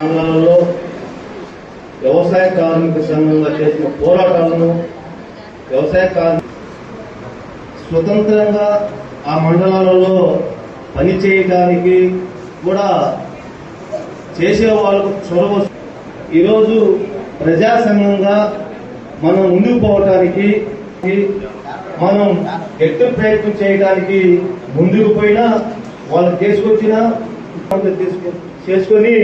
మండలాలలో వ్యవసాయ కార్మిక సంఘంగా చేసిన పోరాటాలను వ్యవసాయ కార్మిక స్వతంత్రంగా ఆ మండలాలలో పనిచేయడానికి కూడా చేసే వాళ్ళకు చొరవ ఈరోజు ప్రజాసంఘంగా మనం ముందుకు పోవటానికి మనం ఎట్టు ప్రయత్నం చేయడానికి ముందుకు పోయినా వాళ్ళు తీసుకొచ్చిన తీసుకు చేసుకొని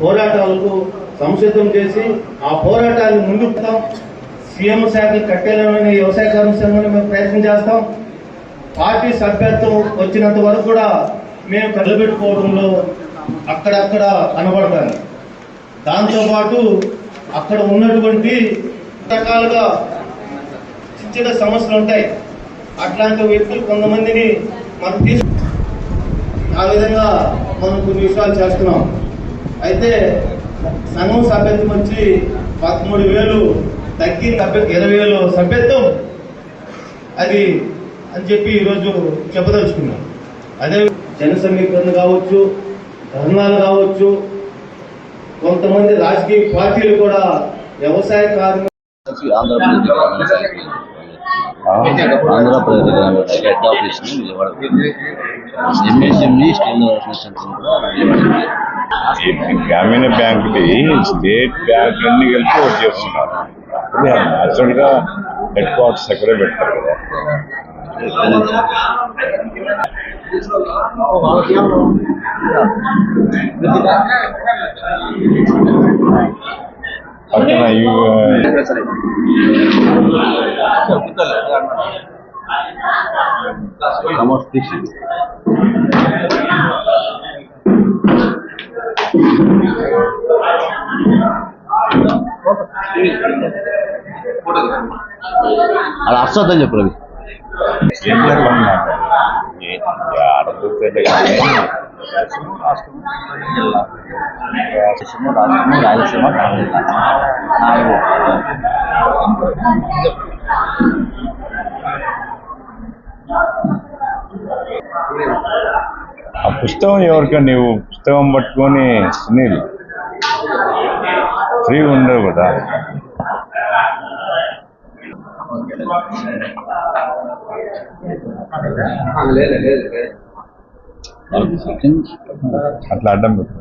పోరాటాలకు సంసిద్ధం చేసి ఆ పోరాటాన్ని ముందుకుతాం సీఎం శాఖలు కట్టేలమైన వ్యవసాయ కార్మిక మేము ప్రయత్నం చేస్తాం. పార్టీ సభ్యత్వం వచ్చినంత వరకు కూడా మేము కలబెట్టుకోవడంలో అక్కడక్కడ కనబడతాను దాంతోపాటు అక్కడ ఉన్నటువంటి రకాలుగా చిన్న చిన్న సమస్యలు ఉంటాయి. అట్లాంటి వ్యక్తులు కొంతమందిని మనం తీసుకు ఆ విధంగా మనం కొన్ని విషయాలు చేస్తున్నాం. అయితే సంఘం సభ్యత్వం వచ్చి పదమూడు వేలు తగ్గి సభ్య ఇరవై వేలు సభ్యత్వం. అది అని చెప్పి ఈరోజు చెప్పదలుచుకున్నాం. అదే జన సమీకరణ కావచ్చు ధర్నాలు కావచ్చు కొంతమంది రాజకీయ పార్టీలు కూడా వ్యవసాయ కార్మిక ఆంధ్రప్రదేశ్ గ్రామీణ హెడ్ విజయవాడ ఎంఎస్ఎంఈ కూడా గ్రామీణ బ్యాంకుది స్టేట్ బ్యాంక్ అన్ని కలిపి ఒకటి చేస్తున్నారు. అది న్యాచురల్గా హెడ్ క్వార్టర్స్ ఎక్కడే పెడతారు కదా. పక్కన ఇవి, సమర్పించి అది అర్థం చెప్పు రవి ఏం చెప్పాలి ఏ- ఆడపిల్లలే కానీ రాష్ట్రము రాష్ట్రము రాయలసీమ తమిళనాడు నాలుగు ఆ పుస్తకం ఎవరికా నీవు పుస్తకం పట్టుకొని సునీల్ ఫ్రీ ఉండవు కదా. అట్లా అడ్డం పెట్టు.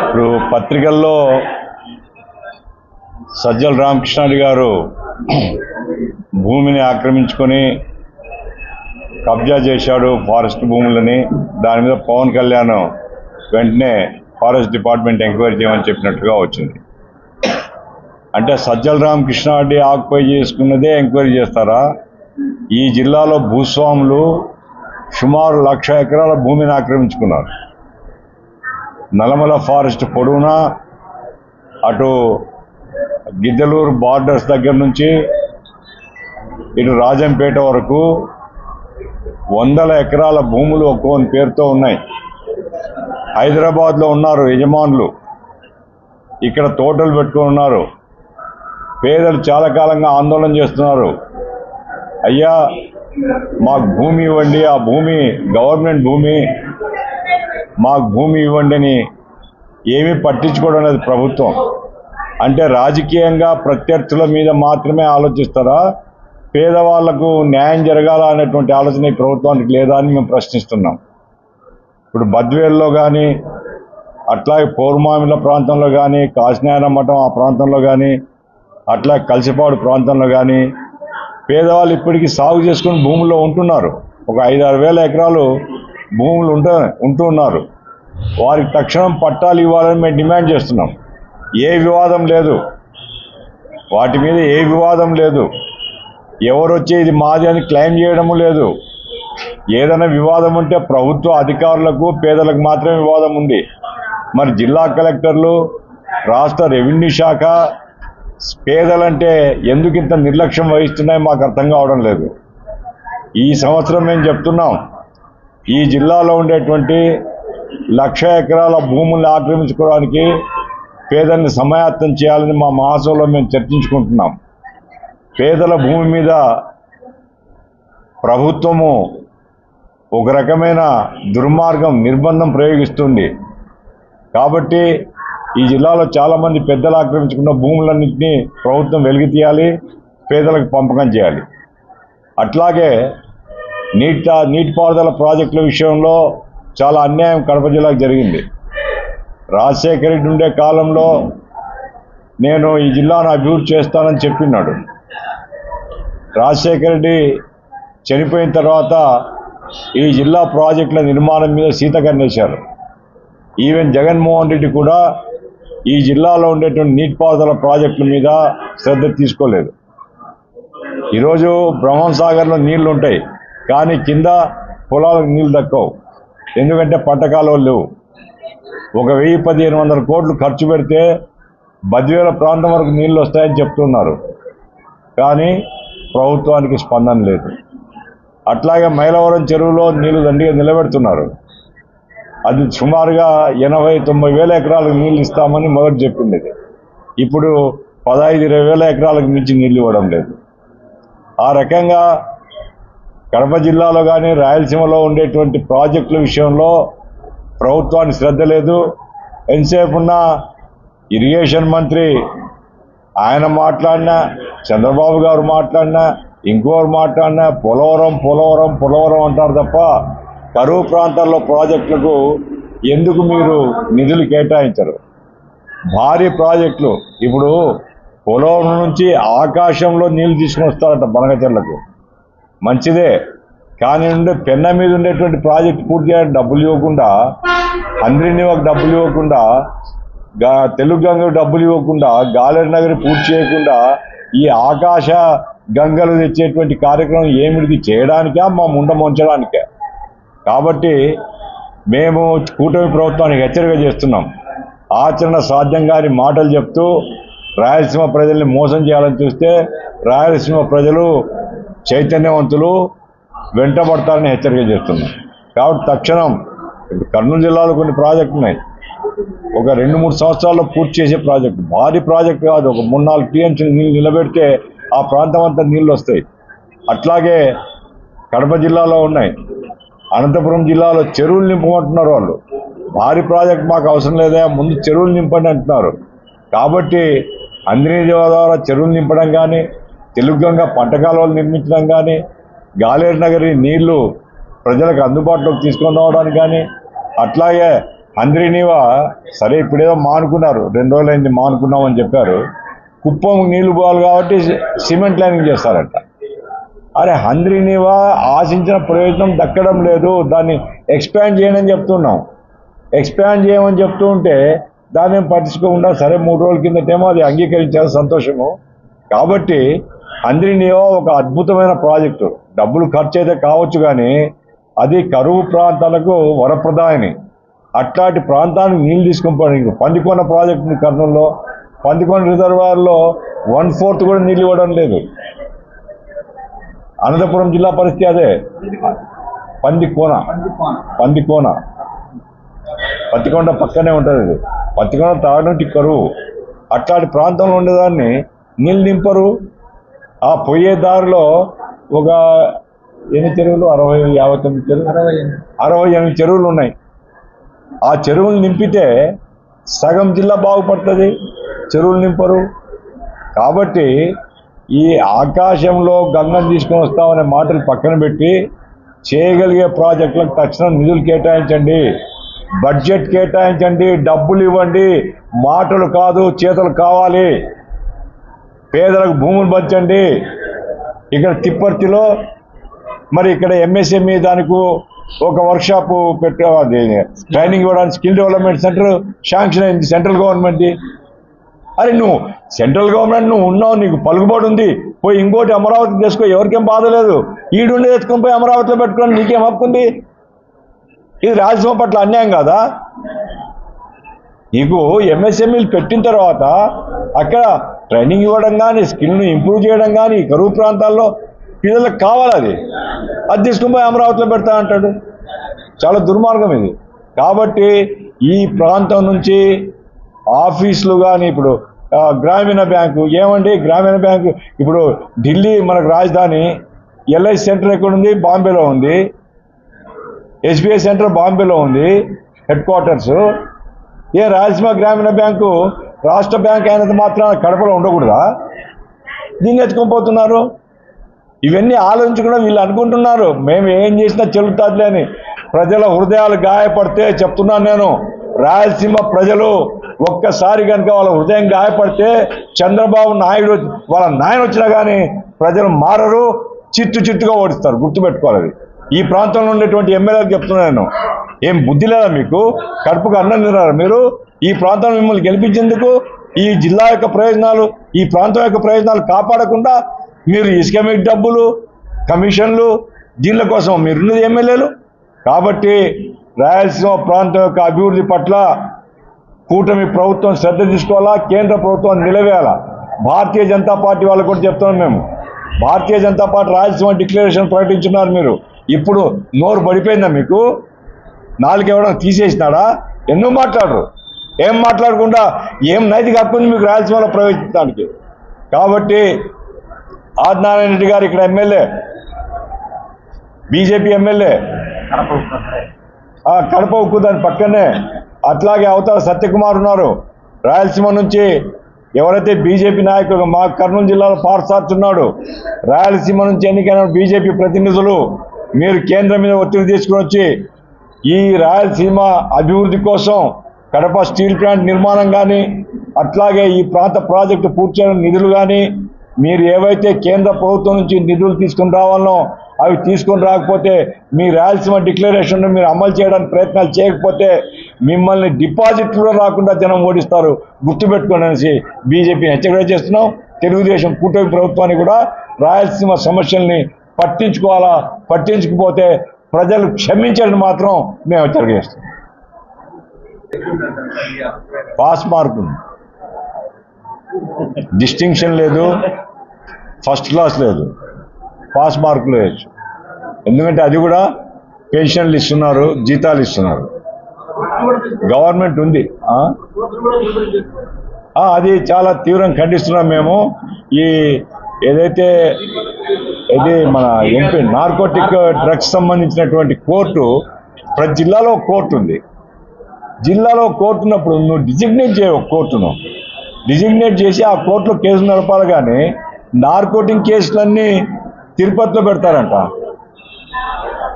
ఇప్పుడు పత్రికల్లో సజ్జల రామకృష్ణారెడ్డి గారు భూమిని ఆక్రమించుకొని కబ్జా చేశాడు ఫారెస్ట్ భూములని. దాని మీద పవన్ కళ్యాణ్ వెంటనే ఫారెస్ట్ డిపార్ట్మెంట్ ఎంక్వైరీ చేయమని చెప్పినట్టుగా వచ్చింది. అంటే సజ్జల రామకృష్ణారెడ్డి ఆక్యుపై చేసుకున్నదే ఎంక్వైరీ చేస్తారా? ఈ జిల్లాలో భూస్వాములు సుమారు లక్ష ఎకరాల భూమిని ఆక్రమించుకున్నారు. నలమల ఫారెస్ట్ పొడవునా అటు గిద్దలూరు బార్డర్స్ దగ్గర నుంచి ఇటు రాజంపేట వరకు వందల ఎకరాల భూములు ఒక్కోని పేరుతో ఉన్నాయి. హైదరాబాద్లో ఉన్నారు యజమానులు. ఇక్కడ తోటలు పెట్టుకొని ఉన్నారు. పేదలు చాలా కాలంగా ఆందోళన చేస్తున్నారు. అయ్యా మాకు భూమి ఇవ్వండి ఆ భూమి గవర్నమెంట్ భూమి మాకు భూమి ఇవ్వండి అని ఏమీ పట్టించుకోవడం లేదు ప్రభుత్వం. అంటే రాజకీయంగా ప్రత్యర్థుల మీద మాత్రమే ఆలోచిస్తారా? పేదవాళ్ళకు న్యాయం జరగాల అనేటువంటి ఆలోచన ఈ ప్రభుత్వానికి లేదా అని మేము ప్రశ్నిస్తున్నాం. ఇప్పుడు బద్వేల్లో కానీ అట్లాగే పౌర్మామిల ప్రాంతంలో కానీ కాశీనారాయణ మఠం ఆ ప్రాంతంలో కానీ అట్లా కలిసిపాడు ప్రాంతంలో కానీ పేదవాళ్ళు ఇప్పటికీ సాగు చేసుకుని భూముల్లో ఉంటున్నారు. ఒక ఐదారు వేల ఎకరాలు భూములు ఉంట ఉంటూ ఉన్నారు. వారికి తక్షణం పట్టాలు ఇవ్వాలని మేము డిమాండ్ చేస్తున్నాం. ఏ వివాదం లేదు. వాటి మీద ఏ వివాదం లేదు. ఎవరు వచ్చి ఇది మాది అని క్లెయిమ్ చేయడము లేదు. ఏదైనా వివాదం ఉంటే ప్రభుత్వ అధికారులకు పేదలకు మాత్రమే వివాదం ఉంది. మరి జిల్లా కలెక్టర్లు రాష్ట్ర రెవెన్యూ శాఖ పేదలంటే ఎందుకు ఇంత నిర్లక్ష్యం వహిస్తున్నాయో మాకు అర్థం కావడం లేదు. ఈ సంవత్సరం మేము చెప్తున్నాం ఈ జిల్లాలో ఉండేటువంటి లక్ష ఎకరాల భూముల్ని ఆక్రమించుకోవడానికి పేదల్ని సమాయత్తం చేయాలని మా మహాసభలో మేము చర్చించుకుంటున్నాం. పేదల భూమి మీద ప్రభుత్వము ఒక రకమైన దుర్మార్గం నిర్బంధం ప్రయోగిస్తుంది. కాబట్టి ఈ జిల్లాలో చాలామంది పెద్దలు ఆక్రమించుకున్న భూములన్నింటినీ ప్రభుత్వం వెలిగి తీయాలి పేదలకు పంపకం చేయాలి. అట్లాగే నీటి నీటిపారుదల ప్రాజెక్టుల విషయంలో చాలా అన్యాయం కడప జిల్లాకు జరిగింది. రాజశేఖర రెడ్డి ఉండే కాలంలో నేను ఈ జిల్లాను అభివృద్ధి చేస్తానని చెప్పినాడు. రాజశేఖర రెడ్డి చనిపోయిన తర్వాత ఈ జిల్లా ప్రాజెక్టుల నిర్మాణం మీద సీత కన్నేశారు. ఈవెన్ జగన్మోహన్ రెడ్డి కూడా ఈ జిల్లాలో ఉండేటువంటి నీటిపారుదల ప్రాజెక్టుల మీద శ్రద్ధ తీసుకోలేదు. ఈరోజు బ్రహ్మం సాగర్లో నీళ్ళు ఉంటాయి కానీ కింద పొలాలకు నీళ్ళు దక్కవు. ఎందుకంటే పంట లేవు. ఒక వెయ్యి పదిహేను వందల కోట్లు ఖర్చు పెడితే బద్వేల ప్రాంతం వరకు నీళ్ళు వస్తాయని చెప్తున్నారు. కానీ ప్రభుత్వానికి స్పందన లేదు. అట్లాగే మైలవరం చెరువులో నీళ్ళు దండిగా నిలబెడుతున్నారు. అది సుమారుగా ఎనభై తొంభై వేల ఎకరాలకు నీళ్ళు ఇస్తామని మొదటి చెప్పింది ఇప్పుడు పదహైదు ఇరవై వేల ఎకరాలకు మించి నీళ్ళు ఇవ్వడం లేదు. ఆ రకంగా కడప జిల్లాలో కానీ రాయలసీమలో ఉండేటువంటి ప్రాజెక్టుల విషయంలో ప్రభుత్వానికి శ్రద్ధ లేదు. ఎంతసేపు ఉన్న ఇరిగేషన్ మంత్రి ఆయన మాట్లాడినా చంద్రబాబు గారు మాట్లాడినా ఇంకోరు మాట్లాడినా పోలవరం పోలవరం పోలవరం అంటారు తప్ప కరువు ప్రాంతాల్లో ప్రాజెక్టులకు ఎందుకు మీరు నిధులు కేటాయించరు? భారీ ప్రాజెక్టులు. ఇప్పుడు పొలం నుంచి ఆకాశంలో నీళ్ళు తీసుకొని వస్తారట బనగచెర్లకు మంచిదే. కానీ ఉండే పెన్న మీద ఉండేటువంటి ప్రాజెక్ట్ పూర్తి చేయడానికి డబ్బులు ఇవ్వకుండా హంద్రినివాకు డబ్బులు ఇవ్వకుండా గా తెలుగు గంగ డబ్బులు ఇవ్వకుండా గాలేరు నగరి పూర్తి చేయకుండా ఈ ఆకాశ గంగలు తెచ్చేటువంటి కార్యక్రమం ఏమిటిది? చేయడానికా? మా ముండ ముంచడానికే? కాబట్టి మేము కూటమి ప్రభుత్వానికి హెచ్చరిక చేస్తున్నాం. ఆచరణ సాధ్యం కాని మాటలు చెప్తూ రాయలసీమ ప్రజల్ని మోసం చేయాలని చూస్తే రాయలసీమ ప్రజలు చైతన్యవంతులు వెంటబడతారని హెచ్చరిక చేస్తున్నాం. కాబట్టి తక్షణం కర్నూలు జిల్లాలో కొన్ని ప్రాజెక్టులు ఉన్నాయి. ఒక రెండు మూడు సంవత్సరాల్లో పూర్తి చేసే ప్రాజెక్టు. భారీ ప్రాజెక్టు కాదు ఒక మూడు నాలుగు టీఎంసీ నీళ్ళు నిలబెడితే ఆ ప్రాంతం అంతా నీళ్ళు వస్తాయి. అట్లాగే కడప జిల్లాలో ఉన్నాయి. అనంతపురం జిల్లాలో చెరువులు నింపమంటున్నారు వాళ్ళు. భారీ ప్రాజెక్ట్ మాకు అవసరం లేదా ముందు చెరువులు నింపండి అంటున్నారు. కాబట్టి అందినీ ద్వారా చెరువులు నింపడం కానీ తెలుగుగంగ పంట కాలువలు నిర్మించడం కానీ గాలేరు నగరి నీళ్ళు ప్రజలకు అందుబాటులోకి తీసుకొని రావడానికి కానీ అట్లాగే అంద్రినీవా సరే ఇప్పుడేదో మానుకున్నారు రెండు రోజులైంది మానుకున్నామని చెప్పారు. కుప్పం నీళ్ళు పోవాలి కాబట్టి సిమెంట్ లైనింగ్ చేస్తారంట. అరే హంద్రినీవా ఆశించిన ప్రయోజనం దక్కడం లేదు దాన్ని ఎక్స్పాండ్ చేయమని చెప్తున్నాం. ఎక్స్పాండ్ చేయమని చెప్తూ ఉంటే దాన్ని ఏం పట్టించుకోకుండా సరే మూడు రోజుల కిందటేమో అది అంగీకరించారు సంతోషము. కాబట్టి అంద్రినీవా ఒక అద్భుతమైన ప్రాజెక్టు. డబ్బులు ఖర్చు అయితే కావచ్చు కానీ అది కరువు ప్రాంతాలకు వరప్రదాయని. అట్లాంటి ప్రాంతానికి నీళ్ళు తీసుకొని పందికొండ ప్రాజెక్టు కర్నూలులో పందికొండ రిజర్వాయర్లో వన్ ఫోర్త్ కూడా నీళ్ళు ఇవ్వడం లేదు. అనంతపురం జిల్లా పరిస్థితి అదే. పందికోన. పందికోన. పత్తికొండ పక్కనే ఉంటుంది ఇది. పత్తికొండ తాగడానికి కరువు అట్లాంటి ప్రాంతంలో ఉండేదాన్ని నీళ్ళు నింపరు. ఆ పోయే దారిలో ఒక ఎన్ని చెరువులు? అరవై యాభై తొమ్మిది చెరువులు. అరవై ఎనిమిది చెరువులు ఉన్నాయి. ఆ చెరువులు నింపితే సగం జిల్లా బాగుపడుతుంది. చెరువులు నింపరు. కాబట్టి ఈ ఆకాశంలో గంగను తీసుకొని వస్తామనే మాటలు పక్కన పెట్టి చేయగలిగే ప్రాజెక్టులకు తక్షణం నిధులు కేటాయించండి. బడ్జెట్ కేటాయించండి డబ్బులు ఇవ్వండి. మాటలు కాదు చేతలు కావాలి. పేదలకు భూములు పంచండి. ఇక్కడ తిప్పర్తిలో మరి ఇక్కడ ఎంఎస్ఎంఈ దానికి ఒక వర్క్షాప్ పెట్టే ట్రైనింగ్ ఇవ్వడానికి స్కిల్ డెవలప్మెంట్ సెంటర్ శాంక్షన్ అయింది సెంట్రల్ గవర్నమెంట్ అరే నువ్వు సెంట్రల్ గవర్నమెంట్ నువ్వు ఉన్నావు నీకు పలుకుబడి ఉంది. పోయి ఇంకోటి అమరావతి తెచ్చుకో ఎవరికేం బాధ లేదు. ఈడుండి తెచ్చుకొని పోయి అమరావతిలో పెట్టుకోండి నీకేం హక్కుంది ఇది రాజ్యసభ పట్ల అన్యాయం కాదా? నీకు ఎంఎస్ఎంఈలు పెట్టిన తర్వాత అక్కడ ట్రైనింగ్ ఇవ్వడం కానీ స్కిల్ను ఇంప్రూవ్ చేయడం కానీ కరువు ప్రాంతాల్లో పిల్లలకు కావాలి అది. అది తీసుకుని పోయి అమరావతిలో పెడతా అంటాడు. చాలా దుర్మార్గం ఇది. కాబట్టి ఈ ప్రాంతం నుంచి ఆఫీసులు కానీ ఇప్పుడు గ్రామీణ బ్యాంకు ఏమండి? గ్రామీణ బ్యాంకు ఇప్పుడు ఢిల్లీ మనకు రాజధాని ఎల్ఐ సెంటర్ ఎక్కడ ఉంది బాంబేలో ఉంది. ఎస్బీఐ సెంటర్ బాంబేలో ఉంది హెడ్ క్వార్టర్స్. ఏ రాయలసీమ గ్రామీణ బ్యాంకు రాష్ట్ర బ్యాంక్ అయినంత మాత్రం కడపలో ఉండకూడదా? దీన్ని ఎత్తుకొని ఇవన్నీ ఆలోచించకుండా వీళ్ళు అనుకుంటున్నారు. మేము ఏం చేసినా చెల్లుతాదులే అని ప్రజల హృదయాలు గాయపడితే చెప్తున్నాను నేను. రాయలసీమ ప్రజలు ఒక్కసారి కనుక వాళ్ళ హృదయం గాయపడితే చంద్రబాబు నాయుడు వాళ్ళ నాయన వచ్చినా కానీ ప్రజలు మారరు చిట్టు చిట్టుగా ఓడిస్తారు. గుర్తుపెట్టుకోవాలి అది. ఈ ప్రాంతంలో ఉండేటువంటి ఎమ్మెల్యేలకు చెప్తున్నాను నేను. ఏం బుద్ధి లేదా మీకు? కడుపుకు అన్నం తిన్నారా మీరు? ఈ ప్రాంతం మిమ్మల్ని గెలిపించేందుకు ఈ జిల్లా యొక్క ప్రయోజనాలు ఈ ప్రాంతం యొక్క ప్రయోజనాలు కాపాడకుండా మీరు ఇసుక మీకు డబ్బులు కమిషన్లు దీనిల కోసం మీరున్నది ఎమ్మెల్యేలు. కాబట్టి రాయలసీమ ప్రాంతం యొక్క అభివృద్ధి పట్ల కూటమి ప్రభుత్వం శ్రద్ధ తీసుకోవాలా? కేంద్ర ప్రభుత్వం నిలవేయాలా? భారతీయ జనతా పార్టీ వాళ్ళకు కూడా చెప్తున్నాం మేము. భారతీయ జనతా పార్టీ రాయలసీమ డిక్లరేషన్ ప్రకటించున్నారు మీరు. ఇప్పుడు నోరు పడిపోయిందా మీకు? నాలుగేవడం తీసేసినాడా? ఎన్నో మాట్లాడరు. ఏం మాట్లాడకుండా ఏం నైతిక హక్కుంది మీకు రాయలసీమలో ప్రవేశించడానికి? కాబట్టి ఆదినారాయణ రెడ్డి గారు ఇక్కడ ఎమ్మెల్యే. BJP MLA. ఆ కడప ఉక్కు దాని పక్కనే అట్లాగే అవతల సత్యకుమార్ ఉన్నారు. రాయలసీమ నుంచి ఎవరైతే బీజేపీ నాయకులు మా కర్నూలు జిల్లాలో పార్సార్చ్ ఉన్నాడు రాయలసీమ నుంచి ఎన్నికైన బీజేపీ ప్రతినిధులు మీరు కేంద్రం మీద ఒత్తిడి తీసుకుని వచ్చి ఈ రాయలసీమ అభివృద్ధి కోసం కడప స్టీల్ ప్లాంట్ నిర్మాణం కానీ అట్లాగే ఈ ప్రాంత ప్రాజెక్టు పూర్తి చేయడం నిధులు కానీ మీరు ఏవైతే కేంద్ర ప్రభుత్వం నుంచి నిధులు తీసుకుని రావాలనో అవి తీసుకొని రాకపోతే మీ రాయలసీమ డిక్లరేషన్ను మీరు అమలు చేయడానికి ప్రయత్నాలు చేయకపోతే మిమ్మల్ని డిపాజిట్లు రాకుండా జనం ఓడిస్తారు. గుర్తుపెట్టుకోండి అనేసి బీజేపీని హెచ్చరిక చేస్తున్నాం. తెలుగుదేశం కూటమి ప్రభుత్వాన్ని కూడా రాయలసీమ సమస్యల్ని పట్టించుకోవాలా? పట్టించుకుపోతే ప్రజలు క్షమించాలని మాత్రం మేము హెచ్చరిక చేస్తాం పాస్ మార్క్ డిస్టింక్షన్ లేదు. ఫస్ట్ క్లాస్ లేదు. పాస్ మార్కులు వేయచ్చు. ఎందుకంటే అది కూడా పెన్షన్లు ఇస్తున్నారు జీతాలు ఇస్తున్నారు. గవర్నమెంట్ ఉంది. అది చాలా తీవ్రంగా ఖండిస్తున్నాం మేము. ఈ ఏదైతే ఇది మన ఎంపీ నార్కోటిక్ డ్రగ్స్ సంబంధించినటువంటి కోర్టు ప్రతి జిల్లాలో కోర్టు ఉంది. జిల్లాలో కోర్టు ఉన్నప్పుడు నువ్వు డిజిగ్నేట్ చేయవు కోర్టును. డిజిగ్నేట్ చేసి ఆ కోర్టులో కేసులు నడపాలి కానీ నార్కోటింగ్ కేసులన్నీ తిరుపతిలో పెడతారంట.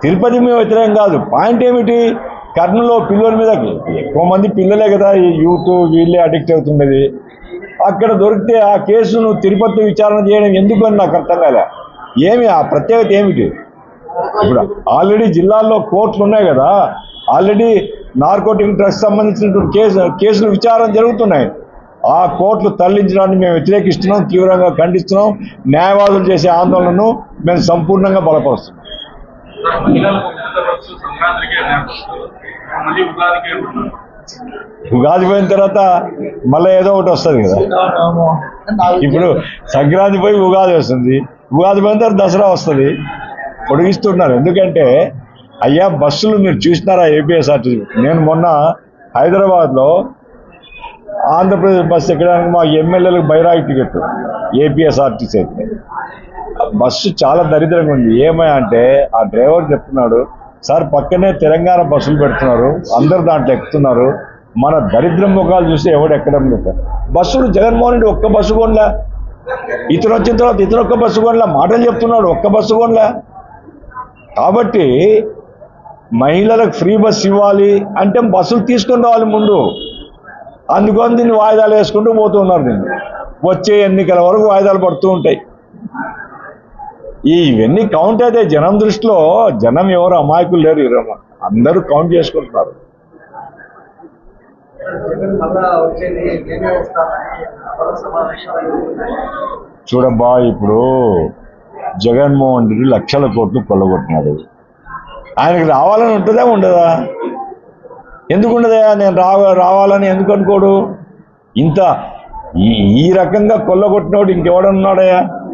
తిరుపతి మేము వ్యతిరేకం కాదు. పాయింట్ ఏమిటి? కర్నూలులో పిల్లల మీద ఎక్కువ మంది పిల్లలే కదా ఈ యూత్ వీళ్ళే అడిక్ట్ అవుతున్నది. అక్కడ దొరికితే ఆ కేసును తిరుపతి విచారణ చేయడం ఎందుకు అని నాకు అర్థం కాలే. ఏమి ఆ ప్రత్యేకత ఏమిటి? ఇప్పుడు ఆల్రెడీ జిల్లాల్లో కోర్టులు ఉన్నాయి కదా. ఆల్రెడీ నార్కోటిక్ డ్రగ్స్ సంబంధించినటువంటి కేసు కేసులు విచారణ జరుగుతున్నాయి. ఆ కోర్టులు తరలించడాన్ని మేము వ్యతిరేకిస్తున్నాం తీవ్రంగా ఖండిస్తున్నాం. న్యాయవాదులు చేసే ఆందోళనను మేము సంపూర్ణంగా బలపరుస్తున్నాం. ఉగాది పోయిన తర్వాత మళ్ళీ ఏదో ఒకటి వస్తుంది కదా. ఇప్పుడు సంక్రాంతి పోయి ఉగాది వస్తుంది. ఉగాది పోయిన తర్వాత దసరా వస్తుంది. పొడిగిస్తున్నారు. ఎందుకంటే అయ్యా బస్సులు మీరు చూసినారా ఏపీఎస్ఆర్టీసీ నేను మొన్న హైదరాబాద్లో ఆంధ్రప్రదేశ్ బస్సు ఎక్కడానికి మా ఎమ్మెల్యేలకు బైరాగి టికెట్ ఏపీఎస్ఆర్టీసీ అయితే. బస్సు చాలా దరిద్రంగా ఉంది. ఏమై అంటే ఆ డ్రైవర్ చెప్తున్నాడు సార్ పక్కనే తెలంగాణ బస్సులు పెడుతున్నారు అందరు దాంట్లో ఎక్కుతున్నారు. మన దరిద్రం ముఖాలు చూస్తే ఎవడు ఎక్కడం లేదు బస్సులు జగన్మోహన్ రెడ్డి ఒక్క బస్సు కొనలా. ఇతను వచ్చిన తర్వాత ఇతను ఒక్క బస్సు కొనలా. మాటలు చెప్తున్నాడు ఒక్క బస్సు కొనలా. కాబట్టి మహిళలకు ఫ్రీ బస్ ఇవ్వాలి అంటే బస్సులు తీసుకొని రావాలి ముందు. అందుకని దీన్ని వాయిదాలు వేసుకుంటూ పోతున్నారు దీన్ని. వచ్చే ఎన్నికల వరకు వాయిదాలు పడుతూ ఉంటాయి. ఈ ఇవన్నీ కౌంట్ అయితే జనం దృష్టిలో జనం ఎవరు అమాయకులు లేరు ఈ అందరూ కౌంట్ చేసుకుంటున్నారు. చూడబ్బా ఇప్పుడు జగన్మోహన్ రెడ్డి లక్షల కోట్లు కొల్లగొట్టినాడు. ఆయనకి రావాలని ఉంటుందా ఉండదా? ఎందుకు ఉండదా? నేను రావ రావాలని ఎందుకు అనుకోడు? ఇంత ఈ ఈ రకంగా కొల్లగొట్టినోడు ఇంకెవడన్నాడయా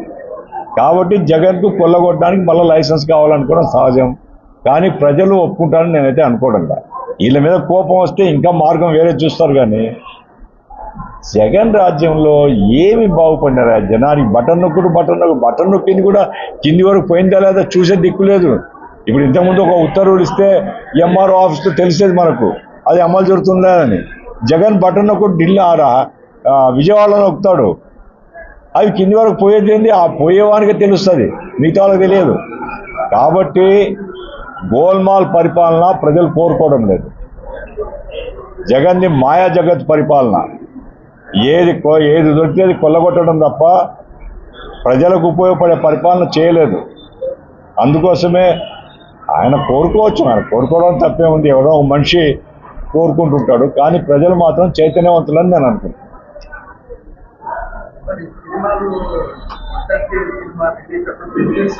కాబట్టి జగన్కు కొల్లగొట్టడానికి మళ్ళీ లైసెన్స్ కావాలనుకోవడం సహజం. కానీ ప్రజలు ఒప్పుకుంటారని నేనైతే అనుకోవడం వీళ్ళ మీద కోపం వస్తే ఇంకా మార్గం వేరే చూస్తారు కానీ జగన్ రాజ్యంలో ఏమి బాగుపడినారా జనానికి? బటన్ నొక్కుడు బటన్ నొక్కు బటన్ నొక్కింది కూడా కింది వరకు పోయిందా లేదా చూసే దిక్కు లేదు. ఇప్పుడు ఇంతకుముందు ఒక ఉత్తర్వులు ఇస్తే ఎంఆర్ఓ ఆఫీస్లో తెలిసేది మనకు. అది అమలు జరుగుతుందా అని. జగన్ బటన్ నొక్కుడు ఢిల్లీ ఆరా విజయవాడలో నొక్కుతాడు. అవి కింది వరకు పోయేది ఏంది? ఆ పోయేవానికి తెలుస్తుంది. మిగతా వాళ్ళకి తెలియదు. కాబట్టి గోల్మాల్ పరిపాలన ప్రజలు కోరుకోవడం లేదు. జగన్ని మాయా జగత్ పరిపాలన. ఏది కొ- ఏది దొరికేది కొల్లగొట్టడం తప్ప ప్రజలకు ఉపయోగపడే పరిపాలన చేయలేదు. అందుకోసమే ఆయన కోరుకోవచ్చు. ఆయన కోరుకోవడం తప్పే ఉంది. ఎవరో ఒక మనిషి కోరుకుంటుంటాడు. కానీ ప్రజలు మాత్రం చైతన్యవంతులని నేను అనుకుంటున్నాను. మరి సినిమాలు సినిమా రిలీజ్ అప్పుడు రిలీజ్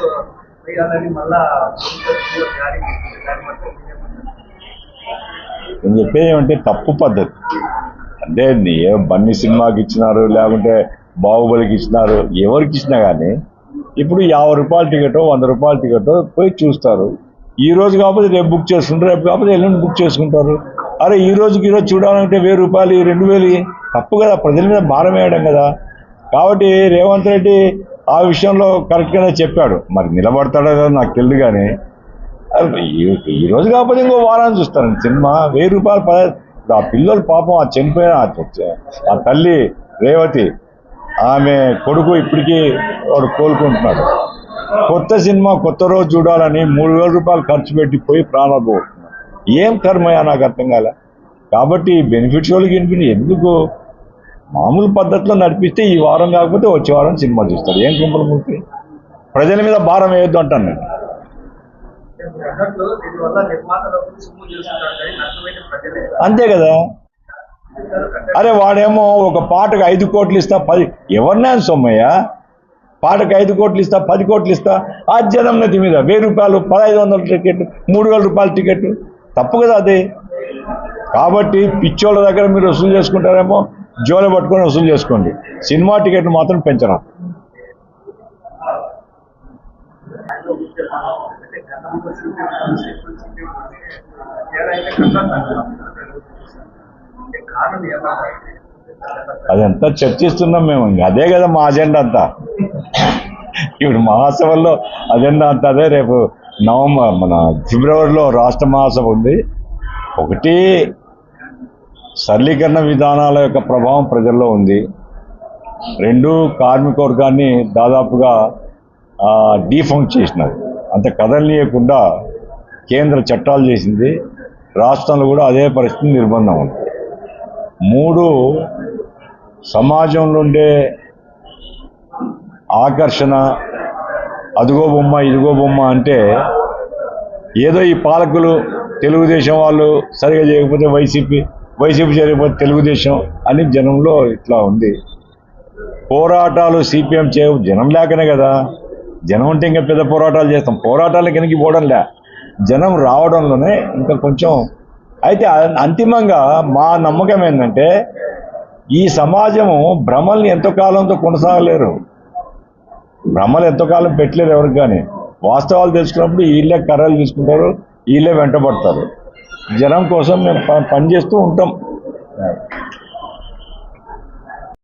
వేయాలని మళ్ళా నేను చెప్పేది ఏమంటే తప్పు పద్ధతి. అంటే ఏ బన్నీ సినిమాకి ఇచ్చినారు లేకుంటే బాహుబలికి ఇచ్చినారు ఎవరికి ఇచ్చినా కానీ ఇప్పుడు యాభై రూపాయల టికెట్ వంద రూపాయల టికెట్ పోయి చూస్తారు. ఈ రోజు కాకపోతే రేపు బుక్ చేసుకుంటారు రేపు కాకపోతే ఎల్లుండి బుక్ చేసుకుంటారు. అరే ఈ రోజుకి ఈ రోజు చూడాలంటే వెయ్యి రూపాయలు రెండు వేలు తప్పు కదా ప్రజల మీద భారం వేయడం కదా. కాబట్టి రేవంత్ రెడ్డి ఆ విషయంలో కరెక్ట్గానే చెప్పాడు. మరి నిలబడతాడో నాకు తెలియదు కానీ ఈరోజు ఈ- రోజు కాకపోతే ఇంకో వారాన్ని చూస్తాను సినిమా వెయ్యి రూపాయలు పద ఆ పిల్లలు పాపం ఆ చనిపోయిన ఆ తల్లి రేవతి ఆమె కొడుకు ఇప్పటికీ వాడు కోలుకుంటున్నాడు. కొత్త సినిమా కొత్త రోజు చూడాలని మూడు వేల రూపాయలు ఖర్చు పెట్టి పోయి ప్రాణాలు పోతున్నాడు ఏం కర్మయా నాకు అర్థం కాలే. కాబట్టి బెనిఫిట్స్ వాళ్ళకి వినిపించి ఎందుకు మామూలు పద్ధతిలో నడిపిస్తే ఈ వారం కాకపోతే వచ్చే వారం సినిమా చూస్తారు. ఏం కుంపలు ముప్పి ప్రజల మీద భారం వేయొద్దు అంటాను నేను. అంతే కదా? అరే వాడేమో ఒక పాటకు ఐదు కోట్లు ఇస్తా పది ఎవరినా సొమ్మయ్య? పాటకు ఐదు కోట్లు ఇస్తా పది కోట్లు ఇస్తా ఆ జనం నది మీద వెయ్యి రూపాయలు పదహైదు వందల టికెట్ మూడు వేల రూపాయల టికెట్ తప్పు కదా అది. కాబట్టి పిచ్చోళ్ళ దగ్గర మీరు వసూలు చేసుకుంటారేమో జోలు పట్టుకొని వసూలు చేసుకోండి. సినిమా టికెట్ మాత్రం పెంచరా. అదంతా చర్చిస్తున్నాం మేము. అదే కదా మా అజెండా అంతా. ఇప్పుడు మహాసభల్లో అజెండా అంతా అదే రేపు నవంబర్ మన ఫిబ్రవరిలో రాష్ట్ర మహాసభ ఉంది. ఒకటి సరళీకరణ విధానాల యొక్క ప్రభావం ప్రజల్లో ఉంది. రెండు కార్మిక వర్గాన్ని దాదాపుగా డీఫంక్ చేసినది అంత కదలనీయకుండా కేంద్ర చట్టాలు చేసింది. రాష్ట్రంలో కూడా అదే పరిస్థితి నిర్బంధం ఉంది. మూడు సమాజంలో ఉండే ఆకర్షణ అదిగో బొమ్మ ఇదిగో బొమ్మ అంటే ఏదో ఈ పాలకులు తెలుగుదేశం వాళ్ళు సరిగా చేయకపోతే వైసీపీ వైసీపీ చేరిపోతే తెలుగుదేశం అని జనంలో ఇట్లా ఉంది. పోరాటాలు సిపిఎం చే జనం లేకనే కదా. జనం అంటే ఇంకా పెద్ద పోరాటాలు చేస్తాం. పోరాటాలు కిందకి పోవడం లే. జనం రావడంలోనే ఇంకా కొంచెం అయితే అంతిమంగా మా నమ్మకం ఏంటంటే ఈ సమాజము భ్రమల్ని ఎంతో కాలంతో కొనసాగలేరు. భ్రమలు ఎంతో కాలం పెట్టలేరు ఎవరికి కానీ. వాస్తవాలు తెలుసుకున్నప్పుడు వీళ్ళే కర్రలు తీసుకుంటారు వీళ్ళే వెంటబడతారు. జనం కోసం మేము ప- పనిచేస్తూ ఉంటాం.